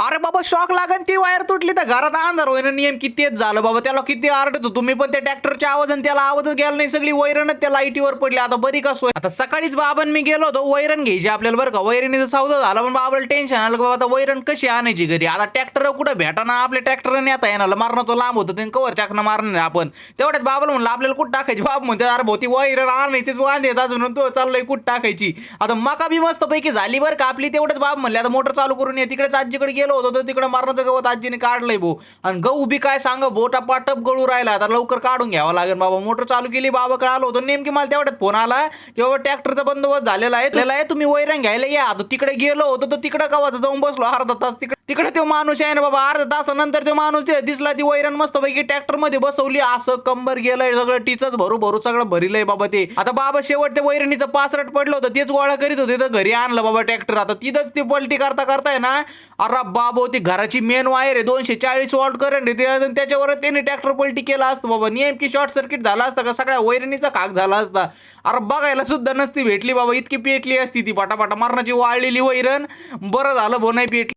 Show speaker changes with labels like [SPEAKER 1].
[SPEAKER 1] अरे बाबा शॉक लागन ती वायर तुटली तर घरात अंधार होईन. नेमकी तेच झालं बाबा. त्याला किती आर्ट होतो? तुम्ही पण त्या ट्रॅक्टरच्या आवाजन त्याला आवाजच गेला नाही. सगळी वैरणच त्या लाईटीवर पडली. आता बरी का सोय? आता सकाळीच बाबान मी गेलो होतो. वैरण घ्यायची आपल्याला बरं का. वैरणीचं सौदा झाला पण बाबाला टेन्शन आलं की बाबा आता वैरण कशी आणायची घरी? आता ट्रॅक्टर कुठं भेटाना? आपल्या ट्रॅक्टरने आता येणार. मारणं तो लांब होतो. त्यांनी कवर चाकणं मारणार आपण. तेवढ्यात बाबाला म्हणलं आपल्याला कुठं टाकायची? बाब म्हणते अरे भोवती वैरण आणायचीच वांदे येत अजून. तो चाललंय कुठं टाकायची? आता मका बी मस्त पैकी झाली बरं का. आपली तेवढंच बाब म्हणले आता मोटर चालू करून ये. तिकडेच आजीकडे गेलो होतो तर तिकडे मारण्याचं गवत आजीने काढलंय भाऊ. आणि गहू बी काय सांग बोटा पाटप गळू राहिला आता लवकर काढून घ्यावं लागेल बाबा. मोटर चालू केली बाबाकडे आलो होतो. नेमकी मला तेवढ्यात फोन आला की बाबा ट्रॅक्टरचा बंदोबस्त झालेला आहे आहे तुम्ही वैरण घ्यायला या. आता तिकडे गेलो होतो तर तिकडे कवाच जाऊन बसलो अर्धा तास तिकडे. तिकडे तो माणूस आहे ना बाबा अर्धा तासानंतर तो माणूस दिसला ती वैरण मस्त पैकी ट्रॅक्टरमध्ये बसवली असं कंबर गेलंय सगळं टीचच भरू भरू सगळं भरिलंय बाबा ते. आता बाबा शेवट ते वैरणीचं पाचरट पडलं होतं तेच गोळा करीत होते तर घरी आणलं बाबा ट्रॅक्टर. आता तिथंच ती पलटी करता करताय ना अरे बाबा ती घराची मेन वायर आहे दोनशे चाळीस वॉल्ट करंट आहे ते त्याच्यावर त्यांनी ट्रॅक्टर पलटी केला असतं बाबा. नेमकी शॉर्ट सर्किट झाला असता का? सगळ्या वैरणीचा खाक झाला असता. अरे बघायला सुद्धा नसती भेटली बाबा इतकी पेटली असती ती पटापटा. मरणाची वाळलेली वैरण बरं झालं भो नाही पेटली.